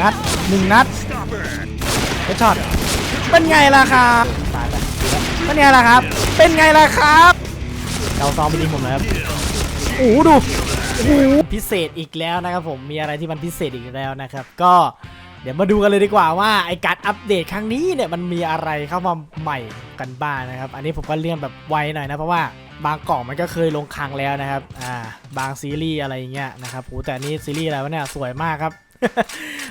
นัดหนึ่งนัดเฮดช็อตเป็นไงล่ะครับตายไปเป็นไงล่ะครับ เป็นไงล่ะครับเราซ้อมไปยิงผมนะครับโอ้โหดูโอ้โหพิเศษอีกแล้วนะครับผมมีอะไรที่มันพิเศษอีกแล้วนะครับ ก็เดี๋ยวมาดูกันเลยดีกว่าว่าไอการอัปเดตครั้งนี้เนี่ยมันมีอะไรเข้ามาใหม่กันบ้างนะครับ อันนี้ผมก็เลื่อนแบบไวหน่อยนะเพราะว่าบางกล่องมันก็เคยลงคลังแล้วนะครับ อ่า บางซีรีส์อะไรอย่างเงี้ยนะครับโอ้แต่อันนี้ซีรีส์อะไรวะเนี่ยสวยมากครับ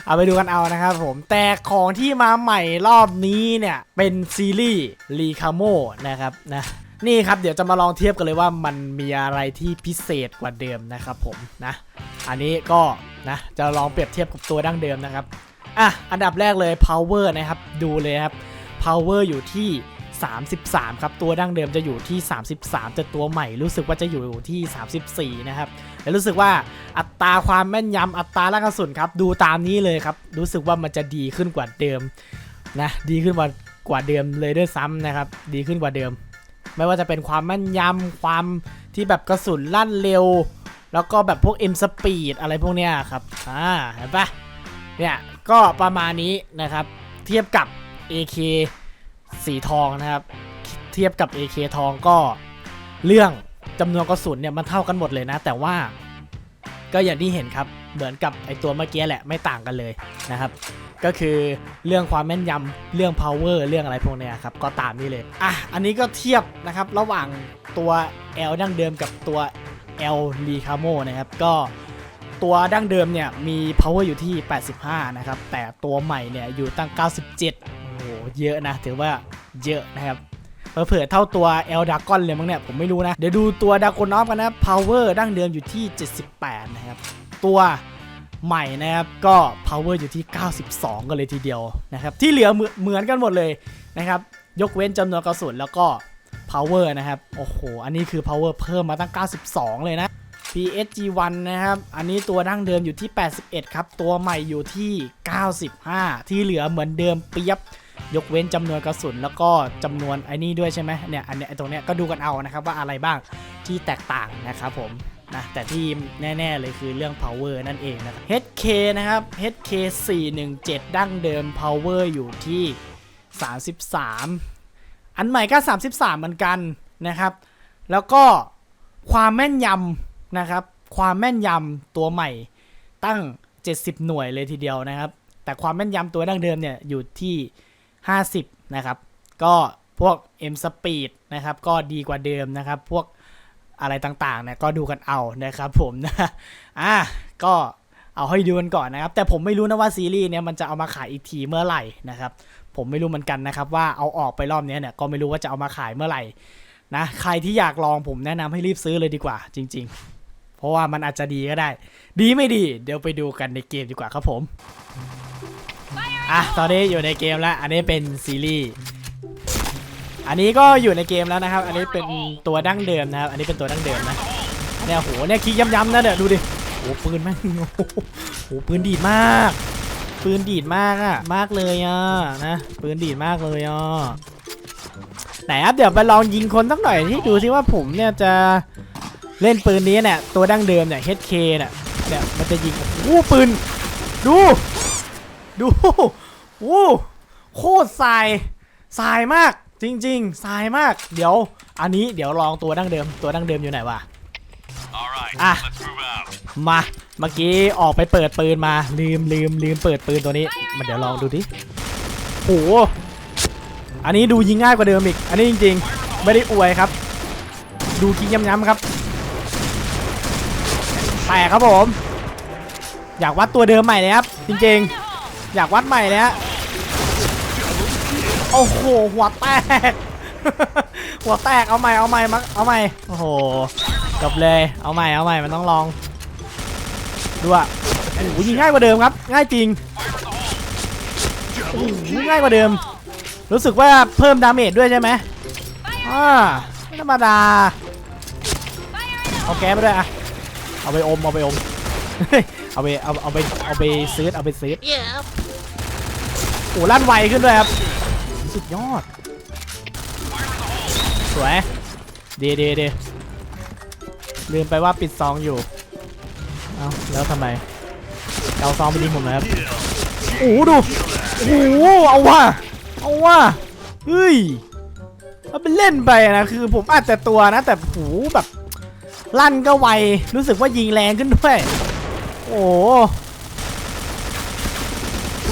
เอาไปดูกันเอานะครับผมแต่ของที่มาใหม่รอบนี้เนี่ยเป็นซีรีส์รีคาโมนะครับนะนี่ครับเดี๋ยวจะมาลองเทียบกันเลยว่ามันมีอะไรที่พิเศษกว่าเดิมนะครับผมนะ อันนี้ก็นะจะลองเปรียบเทียบกับตัวดั้งเดิมนะครับอะอันดับแรกเลย power นะครับดูเลยครับ power อยู่ที่ 33 ครับ ตัวดั้งเดิมจะอยู่ที่ 33 แต่ตัวใหม่รู้สึกว่าจะอยู่ที่ 34 นะครับ แล้วรู้สึกว่าอัตราความแม่นยำอัตราแรงกระสุนครับ ดูตามนี้เลยครับ รู้สึกว่ามันจะดีขึ้นกว่าเดิมนะ ดีขึ้นกว่ากว่าเดิมเลยด้วยซ้ำนะครับ ดีขึ้นกว่าเดิม ไม่ว่าจะเป็นความแม่นยำความที่แบบกระสุนลั่นเร็ว แล้วก็แบบพวก M speed อะไรพวกเนี้ยครับ อ่า เห็นปะเนี่ย ก็ประมาณนี้นะครับ เทียบกับ AK สีทองนะครับ เทียบกับ AK ทองก็เรื่องจำนวนกระสุนเนี่ยมันเท่ากันหมดเลยนะ แต่ว่าก็อย่างที่เห็นครับเหมือนกับไอตัวเมื่อกี้แหละไม่ต่างกันเลยนะครับ ก็คือเรื่องความแม่นยำเรื่อง power เรื่องอะไรพวกเนี้ยครับก็ตามนี้เลยอะอันนี้ก็เทียบนะครับระหว่างตัว L ดั้งเดิมกับตัว L r e c a m o นะครับก็ตัวดั้งเดิมเนี่ยมี power อยู่ที่ 85 นะครับ แต่ตัวใหม่เนี่ยอยู่ตั้ง 97 เยอะนะ ถือว่าเยอะนะครับเผื่อเท่าตัว L d r a g o n เลยมั้งเนี่ย ผมไม่รู้นะ เดี๋ยวดูตัว d r a g o n o f กันนะ power ดั้งเดิมอยู่ที่ 78 นะครับ ตัวใหม่นะครับ ก็ power อยู่ที่ 92 กันเลยทีเดียวนะครับ ที่เหลือเหมือนเหมือนกันหมดเลยนะครับ ยกเว้นจำนวนกระสุนแล้วก็ power นะครับ โอ้โห อันนี้คือ power เพิ่มมาตั้ง 92 เลยนะ PSG1 นะครับ อันนี้ตัวดั้งเดิมอยู่ที่ 81 ครับ ตัวใหม่อยู่ที่ 95 ที่เหลือเหมือนเดิมเปียบ ยกเว้นจำนวนกระสุนแล้วก็จำนวนไอ้นี่ด้วยใช่ไหมเนี่ยอันเนี้ยตรงเนี้ยก็ดูกันเอานะครับว่าอะไรบ้างที่แตกต่างนะครับผมนะแต่ที่แน่ ๆ เลยคือเรื่อง power นั่นเองนะครับ HK นะครับ HK 417 ดั้งเดิม power อยู่ที่ 33 อันใหม่ก็ 33 เหมือนกันนะครับ แล้วก็ความแม่นยำนะครับ ความแม่นยำตัวใหม่ตั้ง 70 หน่วยเลยทีเดียวนะครับ แต่ความแม่นยำตัวดั้งเดิมเนี่ยอยู่ที่ 50 นะครับ ก็พวก M speed นะครับ ก็ดีกว่าเดิมนะครับ พวกอะไรต่างๆเนี่ยก็ดูกันเอานะครับผมนะอะก็เอาให้ดูกันก่อนนะครับ แต่ผมไม่รู้นะว่าซีรีส์เนี่ยมันจะเอามาขายอีกทีเมื่อไหร่นะครับ ผมไม่รู้เหมือนกันนะครับว่าเอาออกไปรอบเนี้ยเนี่ยก็ไม่รู้ว่าจะเอามาขายเมื่อไหร่นะใครที่อยากลองผมแนะนำให้รีบซื้อเลยดีกว่า จริง ๆ เพราะว่ามันอาจจะดีก็ได้ ดีไม่ดี เดี๋ยวไปดูกันในเกมดีกว่าครับผม อะตอนนี้อยู่ในเกมแล้ว อันนี้เป็นซีรีส์อันนี้ก็อยู่ในเกมแล้วนะครับ อันนี้เป็นตัวดั้งเดิมนะครับ อันนี้เป็นตัวดั้งเดิมนะเนี่ยโหเนี่ยคลิกย้ำๆนะเนี่ยดูดิโหปืนแม่งโหปืนดีดมาก ปืนดีดมากอะมากเลยอะนะปืนดีดมากเลยอะไหนครับเดี๋ยวไปลองยิงคนสักหน่อยที่ดูซิว่าผมเนี่ยจะเล่นปืนนี้เนี่ยตัวดั้งเดิมเนี่ย HK เนี่ยเนี่ยมันจะยิงโอ้ปืน ดู ดูโอ้โหโคตรสายสายมากจริงๆสายมาก เดี๋ยว อันนี้เดี๋ยวลองตัวดั้งเดิม ตัวดั้งเดิมอยู่ไหนวะ All right, Ah. let's move out. มาเมื่อกี้ออกไปเปิดปืนมาลืมลืมลืมเปิดปืนตัวนี้มาเดี๋ยวลองดูดิโอ้โหอันนี้ดูยิงง่ายกว่าเดิมอีก อันนี้จริง ๆ ไม่ได้อวยครับ ดูคิงย้ำๆครับแตกครับผม อยากวัดตัวเดิมใหม่เลยครับ จริง ๆ อยากวัดใหม่เลยฮะโอ้โหหัวแตก หัวแตกเอาใหม่เอาใหม่มาเอาใหม่โอ้โหจบเลยเอาใหม่เอาใหม่มันต้องลองดูอะโอ้โหยิงง่ายกว่าเดิมครับ ง่ายจริงโอ้โหง่ายกว่าเดิม รู้สึกว่าเพิ่มดาเมจด้วยใช่ไหมอ่าไม่ธรรมดาเอาแก๊สไปด้วยอะเอาไปอมเอาไปอม เฮ้ยเอาไปเอาเอาไปเอาไปซื้อเอาไปซื้อโอ้ลั่นไวขึ้นด้วยครับสุดยอด สวยดีดีดีลืมไปว่าปิดซองอยู่ เอ้าแล้วทำไมเอาซองไปยิงผมนะครับโอ้โหดูโอ้โหเอาว่ะเอาว่ะเฮ้ยเอาเป็นเล่นไปนะคือผมอาจแต่ตัวนะ แต่หูแบบลั่นก็ไวรู้สึกว่ายิงแรงขึ้นด้วย โอ้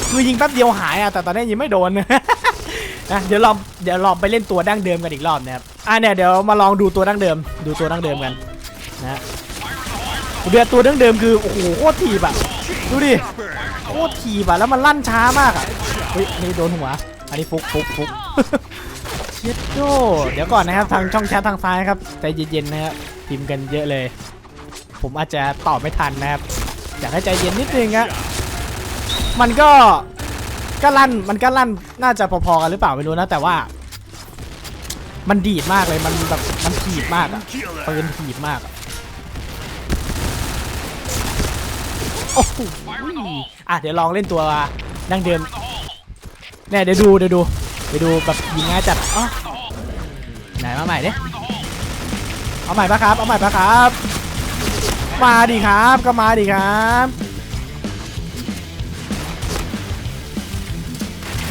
คือยิงแป๊บเดียวหายอะแต่ตอนนี้ยิงไม่โดน นะเดี๋ยวลองเดี๋ยวลองไปเล่นตัวดั้งเดิมกันอีกรอบนะครับอะเนี่ยเดี๋ยวมาลองดูตัวดั้งเดิม ดูตัวดั้งเดิมกันนะเดือตัวดั้งเดิมคือโอ้โหโคตรถีบอะดูดิโคตรถีบอะแล้วมันลั่นช้ามากอะเฮ้ยนี่โดนหัวอันนี้ฟุกฟุกฟุกเช็ดโดเดี๋ยวก่อนนะครับทางช่องแชททางซ้ายครับใจเย็นๆนะครับพิมพ์กันเยอะเลย ผมอาจจะตอบไม่ทันนะครับ อยากให้ใจเย็นนิดนึงอะมันก็ก็ลั่นมันก็ลั่นน่าจะพอๆกันหรือเปล่าไม่รู้นะแต่ว่า มันดีดมากเลยมันแบบมันถีบมากอะปืนถีบมากอะโอ้โหอะเดี๋ยวลองเล่นตัวดั้งเดิมเนี่ยเดี๋ยวดูเดี๋ยวดูเดี๋ยวดูแบบยิงง่ายจัดอ๋อไหนมาใหม่ดิเอาใหม่ปะครับ เอาใหม่ปะครับ มาดิครับ ก็มาดิครับ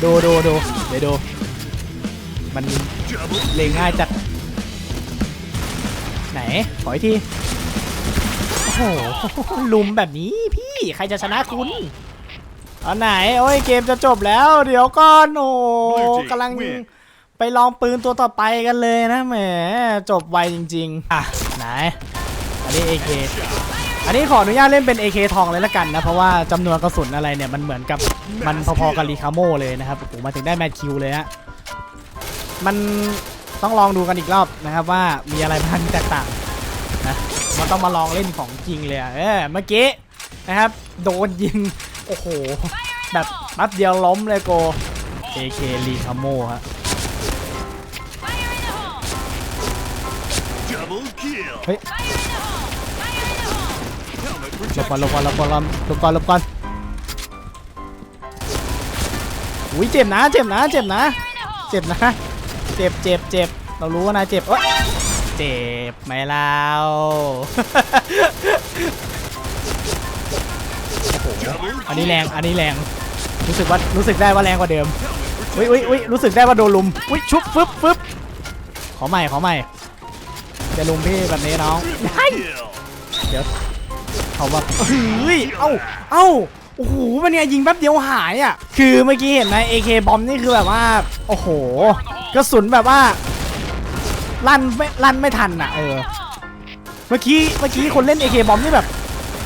ดูดูดูเดี๋ยวดู มันเลงง่ายจัด ไหน ขออีกที โอ้โห ลุมแบบนี้พี่ ใครจะชนะคุณเอาไหน โอ้ย เกมจะจบแล้ว เดี๋ยวก่อนโอ้กำลังไปลองปืนตัวต่อไปกันเลยนะแหม จบไวจริง ๆ อะ ไหน อันนี้ AK อันนี้ขออนุญาตเล่นเป็น AK ทองเลยละกันนะ เพราะว่าจำนวนกระสุนอะไรเนี่ย มันเหมือนกับมันพอๆกับรีคาโมเลยนะครับโอ้โหมาถึงได้แมทคิวเลยฮะ มันต้องลองดูกันอีกรอบนะครับว่ามีอะไรบ้างที่แตกต่างนะมันต้องมาลองเล่นของจริงเลยอะเออเมื่อกี้นะครับ โดนยิง โอ้โห แบบแป๊บเดียวล้มเลยโก AK รีคาโมฮะ Double kill. เฮ้ย Helmet หลบก่อนหลบก่อนหลบก่อนหลบก่อนหลบก่อนอุ้ยเจ็บนะเจ็บนะเจ็บนะ เจ็บนะ เจ็บเจ็บเจ็บเรารู้ว่านายเจ็บเอ้ยเจ็บไหมเรา Double อันนี้แรงอันนี้แรงรู้สึกว่ารู้สึกได้ว่าแรงกว่าเดิมอุ้ยอุ้ยอุ้ยรู้สึกได้ว่าโดนลุมอุ้ยชุบฟึบฟึบขอใหม่ขอใหม่จะลุมพี่แบบนี้น้องเดี๋ยว เขาว่าเฮ้ย เอ้า เอ้า โอ้โห มันเนี่ยยิงแป๊บเดียวหายอะ คือเมื่อกี้เห็นไหม AK บอมนี่คือแบบว่า โอ้โห กระสุนแบบว่า ลั่นไม่ลั่นไม่ทันอะ เออ เมื่อกี้ เมื่อกี้คนเล่น AK บอมนี่แบบ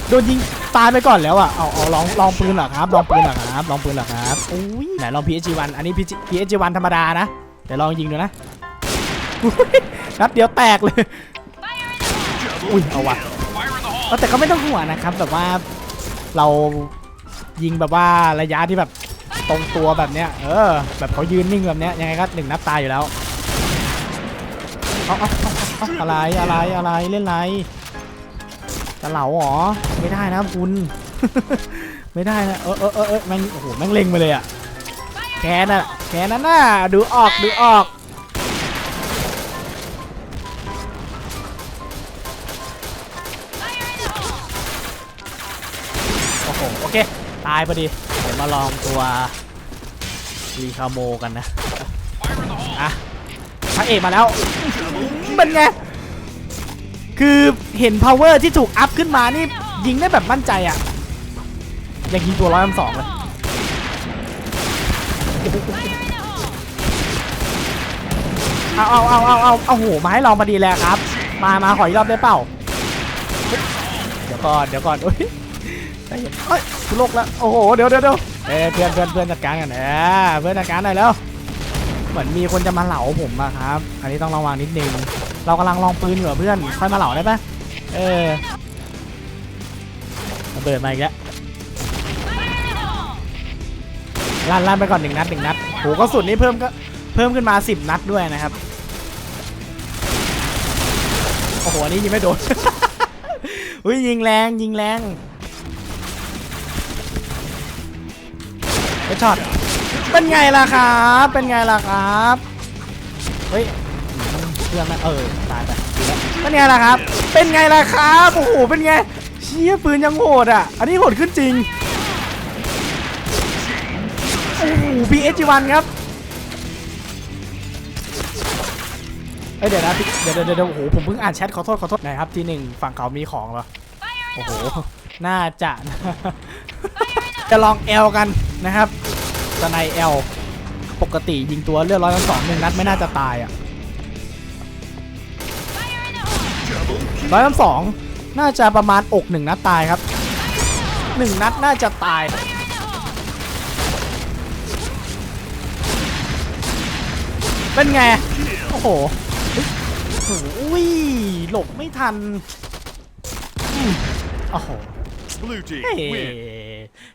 โดนยิงตายไปก่อนแล้วอะ เอาเอาลอง ลองปืนเหรอครับ ลองปืนเหรอครับ ลองปืนเหรอครับอุ้ยไหนลอง PSG1 อันนี้ PSG1 ธรรมดานะ เดี๋ยวลองยิงดูนะอุ๊ยนัดเดียวแตกเลย อุ้ย เอาว่ะ แต่ก็ไม่ต้องห่วงนะครับ แบบว่าเรายิงแบบว่าระยะที่แบบตรงตัวแบบเนี้ย เออ แบบเขายืนนิ่งแบบเนี้ยยังไงก็หนึ่งนัดตายอยู่แล้วเอาเอาเอาอะไรอะไรอะไรเล่นอะไรจะเหลาเหรอไม่ได้นะคุณ ไม่ได้นะเออเออเออแม่งโอ้โหแม่งเล็งมาเลยอะแขนอะแขนนั่นน่ะดูออกดูออก ตายพอดี เดี๋ยวมาลองตัวรีคาโมกันนะ อะพระเอกมาแล้ว เป็นไง คือเห็น power ที่ถูกอัพขึ้นมานี่ ยิงได้แบบมั่นใจอะ ยังยิงตัวร้อยสองเลย เอาเอาเอาเอาเอาเอาโหมาให้ลองมาดีแล้วครับ มา มาขออีกรอบได้เปล่า เดี๋ยวก่อน เดี๋ยวก่อนโอ้ย ใจเย็นเฮ้ยกูโลกแล้วโอ้โหเดี๋ยวเดี๋ยวเดี๋ยวเอ้ยเพื่อนเพื่อนเพื่อนจัดการกันเออเพื่อนจัดการหน่อยแล้วเหมือนมีคนจะมาเหลาผมอะครับ อันนี้ต้องระวังนิดนึงเรากำลังลองปืนอยู่เพื่อนค่อยมาเหลาได้ปะเออระเบิดมาอีกแล้วลั่นลั่นไปก่อนหนึ่งนัดหนึ่งนัดโหก็สุดนี้เพิ่มก็เพิ่มขึ้นมาสิบนัดด้วยนะครับโอ้โหอันนี้ยิงไม่โดนอุ้ยยิงแรงยิงแรง ช็อตเป็นไงล่ะครับ เป็นไงล่ะครับ เฮ้ยเพื่อนไหมเออตายไปเป็นไงล่ะครับ เป็นไงล่ะครับโอ้โหเป็นไงเชี่ยปืนยังโหดอะ อันนี้โหดขึ้นจริงพีเอจีวันครับเอ้ยเดี๋ยวนะพี่เดี๋ยวเดี๋ยวเดี๋ยวโอ้โหผมเพิ่งอ่านแชทขอโทษขอโทษไหนครับทีหนึ่งฝั่งเขามีของเหรอโอ้โหน่าจะนะจะลองเอลกันนะครับ สไนเอลปกติยิงตัวเลือดร้อยละสองหนึ่งนัดไม่น่าจะตายอะร้อยละสองน่าจะประมาณอกหนึ่งนัดตายครับหนึ่งนัดน่าจะตายเป็นไงโอ้โหโอ้ยหลบไม่ทันอืมโอ้โห Blue team เฮ้ win.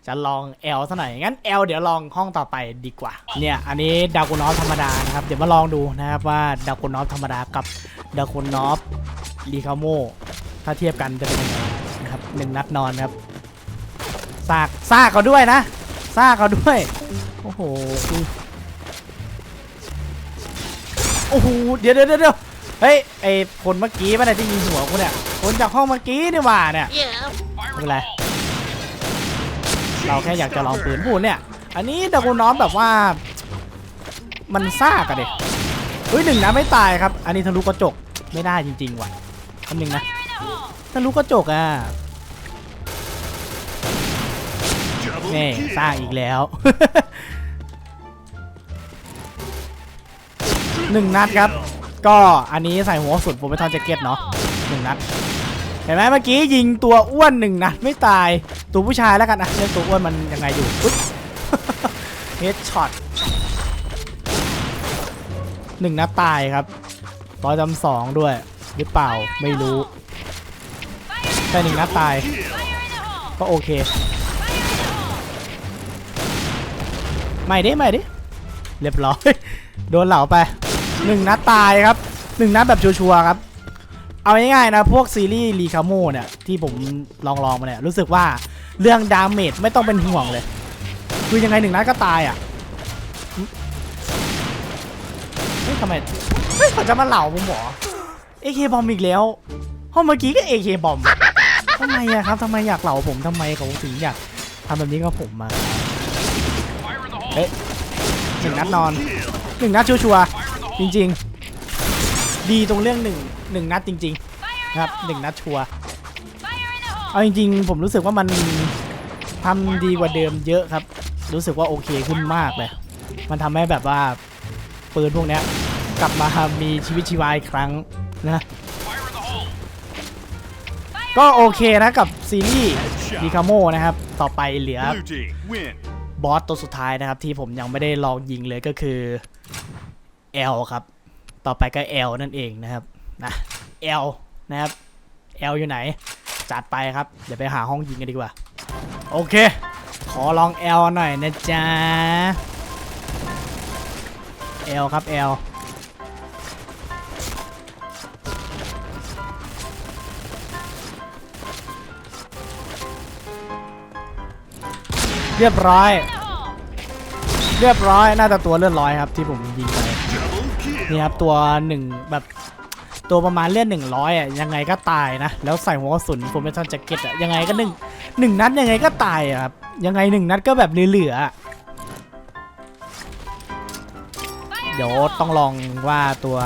จะลอง L ซะหน่อย งั้น L เดี๋ยวลองห้องต่อไปดีกว่า เนี่ย อันนี้ดากูนอฟธรรมดานะครับ เดี๋ยวมาลองดูนะครับว่าดากูนอฟธรรมดากับดากูนอฟรีคาโม ถ้าเทียบกันจะเป็นยังไงนะครับหนึ่งนัดนอนครับซากซากเขาด้วยนะซากเขาด้วย โอ้โหคือโอ้โหเดี๋ยวเดี๋ยวเดี๋ยวเฮ้ย ไอคนเมื่อกี้ป่ะเนี่ยที่ยิงหัวกูเนี่ย คนจากห้องเมื่อกี้นี่หว่าเนี่ย ไม่เป็นไร เราแค่อยากจะลองปืนพูดเนี่ย อันนี้ดากูน้อมแบบว่า มันซ่ากอะเด็กเฮ้ยหนึ่งนะไม่ตายครับ อันนี้ทะลุกระจกไม่ได้จริง ๆ ว่ะคำหนึ่งนะทะลุกระจกอะ Double นี่ kill. สร้าอีกแล้วหนึ่งนัดครับ ก็อันนี้ใส่หัวสุดผมไม่ทอนแจ็คเก็ตเนาะหนึ่งนัด เห็นไหมเมื่อกี้ยิงตัวอ้วนหนึ่งนัดไม่ตายตัวผู้ชายแล้วกันนะเรื่องตัวอ้วนมันยังไงอยู่เฮดช็อตหนึ่งนัดตายครับร้อยจำสองด้วย หรือเปล่าไม่รู้ แต่หนึ่งนัดตาย ก็โอเคไม่ดิไม่ดิเรียบร้อย โดนเหล่าไปหนึ่งนัดตายครับหนึ่งนัดแบบชัวร์ๆครับ เอาง่ายๆนะพวกซีรีส์รีคาโมเนี่ยที่ผมลองลองๆมาเนี่ยรู้สึกว่าเรื่องดาเมจไม่ต้องเป็นห่วงเลย คือยังไงหนึ่งนัดก็ตายอะเฮ้ยทำไมเฮ้ยเขาจะมาเหล่าผมหรอเอเคบอมอีกแล้วห้องเมื่อกี้ก็เอเคบอมทำไมอะครับทำไมอยากเหล่าผมทำไมเขาถึงอยากทำแบบนี้กับผมมาเอ๊ะหนึ่งนัดนอนหนึ่งนัดชัวร์จริง ๆ ดีตรงเรื่องหนึ่งหนึ่งนัดจริงๆนะครับหนึ่งนัดชัวร์เอาจริงๆ ผมรู้สึกว่ามันทำดีกว่าเดิมเยอะครับ รู้สึกว่าโอเคขึ้นมากเลย มันทำให้แบบว่าปืนพวกเนี้ยกลับมามีชีวิตชีวาอีกครั้งนะก็โอเคนะกับซีรีส์ดีคาโมนะครับ ต่อไปเหลือ Blue team win. บอสตัวสุดท้ายนะครับ ที่ผมยังไม่ได้ลองยิงเลยก็คือ L ครับ ต่อไปก็ L นั่นเองนะครับนะ L นะครับ L อยู่ไหน จัดไปครับ เดี๋ยวไปหาห้องยิงกันดีกว่า โอเค ขอลอง L หน่อยนะจ๊ะ L ครับ L เรียบร้อย เรียบร้อย น่าจะตัวเลื่อดร้อยครับที่ผมยิง นี่ครับตัวหนึ่งแบบตัวประมาณเลือดหนึ่งร้อยอะยังไงก็ตายนะ แล้วใส่หัวกระสุนโฟมเมชันแจ็คเก็ตอะยังไงก็หนึ่งหนึ่งนัดยังไงก็ตายอะครับ ยังไงหนึ่งนัดก็แบบเหลือเดี๋ยวต้องลองว่าตัว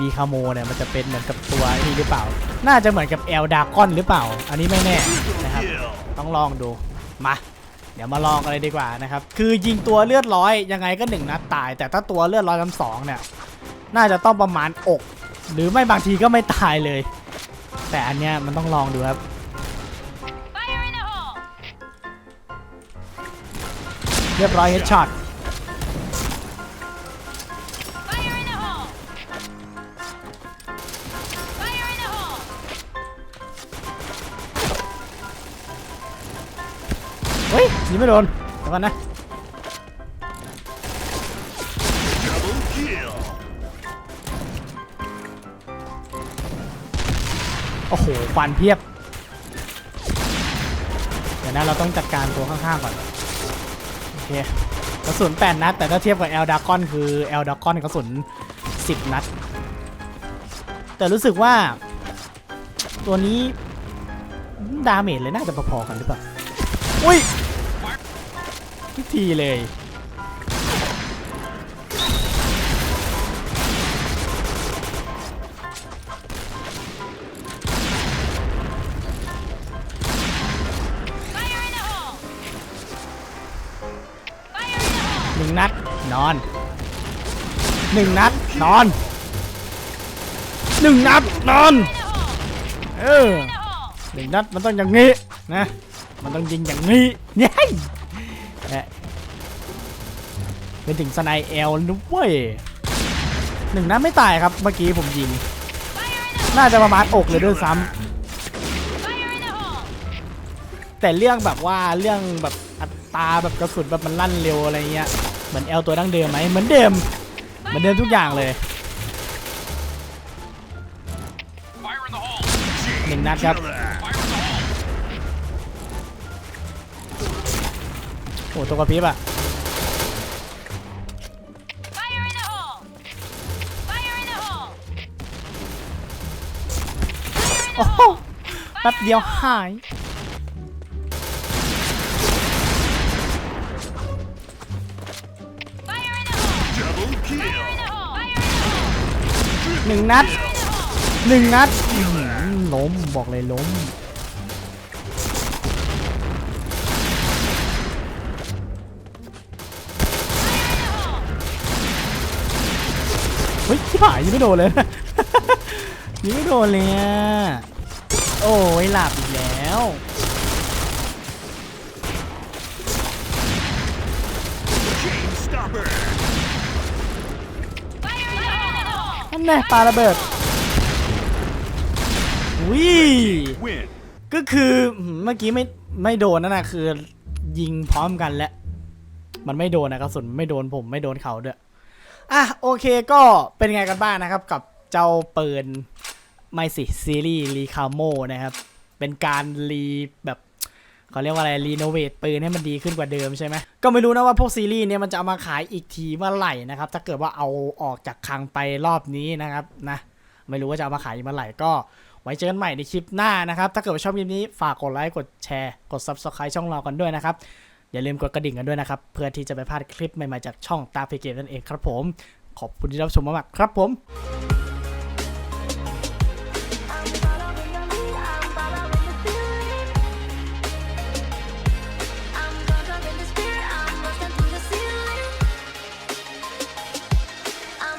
มีคาโมเนี่ยมันจะเป็นเหมือนกับตัวนี้หรือเปล่า น่าจะเหมือนกับเอลดากอนหรือเปล่า อันนี้ไม่แน่นะครับ ต้องลองดูมาเดี๋ยวมาลองกันเลยดีกว่านะครับ คือยิงตัวเลือดร้อยยังไงก็หนึ่งนัดตาย แต่ถ้าตัวเลือดร้อยลำสองเนี่ย น่าจะต้องประมาณอก หรือไม่บางทีก็ไม่ตายเลย แต่อันเนี้ยมันต้องลองดูครับเรียบร้อยเฮดช็อตเฮ้ยยิงไม่โดนเดี๋ยวก่อนนะ โอ้โหควันเพียบ เดี๋ยวนะเราต้องจัดการตัวข้างๆก่อน โอเคกระสุน8นัด แต่ถ้าเทียบกับเอลดากอนคือเอลดากอนกระสุน 10 นัด แต่รู้สึกว่า ตัวนี้ดาเมจเลยน่าจะพอๆกันหรือเปล่า อุ้ยพิธีเลย หนึ่งนัดนอนหนึ่งนัดนอนเออหนึ่งนัดมันต้องอย่างนี้นะมันต้องยิงอย่างนี้เนี่ยเนี่ยเป็นถึงสไนเอลนุ้ยหนึ่งนัดไม่ตายครับเมื่อกี้ผมยิง น่าจะประมาณอกเลยด้วยซ้ำแต่เรื่องแบบว่าเรื่องแบบอัตราแบบกระสุนแบบมันลั่นเร็วอะไรเงี้ยเหมือนเอลตัวดั้งเดิมไหมเหมือนเดิม เหมือนเดิมทุกอย่างเลยหนึ่งนัดครับโอ้ตัวกระพริบอะโอ้แป๊บเดียวหาย หนึ่งนัดหนึ่งนัดล้มบอกเลยล้มเฮ้ยที่ผายยิงไม่โดนเลยยิงไม่โดนเลยอะโอ้ยหลับอีกแล้ว แน่ปาระเบิดวิ Win. ก็คืออืมเมื่อกี้ไม่ไม่โดนนั่นนะคือ ยิงพร้อมกันและมันไม่โดนนะกระสุนไม่โดนผมไม่โดนเขาด้วยอะโอเคก็เป็นไงกันบ้างนะครับ กับเจ้าปืนไม่สิซีรีส์รีคาโมนะครับ เป็นการรีแบบ เขาเรียกว่าอะไรรีโนเวทปืนให้มันดีขึ้นกว่าเดิมใช่ไหมก็ไม่รู้นะว่าพวกซีรีส์เนี้ยมันจะเอามาขายอีกทีเมื่อไหร่นะครับถ้าเกิดว่าเอาออกจากคลังไปรอบนี้นะครับนะไม่รู้ว่าจะเอามาขายอีกเมื่อไหร่ก็ไว้เจอกันใหม่ในคลิปหน้านะครับ ถ้าเกิดว่าชอบคลิปนี้ฝากกดไลค์กดแชร์กด Subscribe ช่องเรากันด้วยนะครับอย่าลืมกดกระดิ่งกันด้วยนะครับ เพื่อที่จะไม่พลาดคลิปใหม่ๆจากช่องตาเพเกมนั่นเองครับผม ขอบคุณที่รับชมมากๆครับผม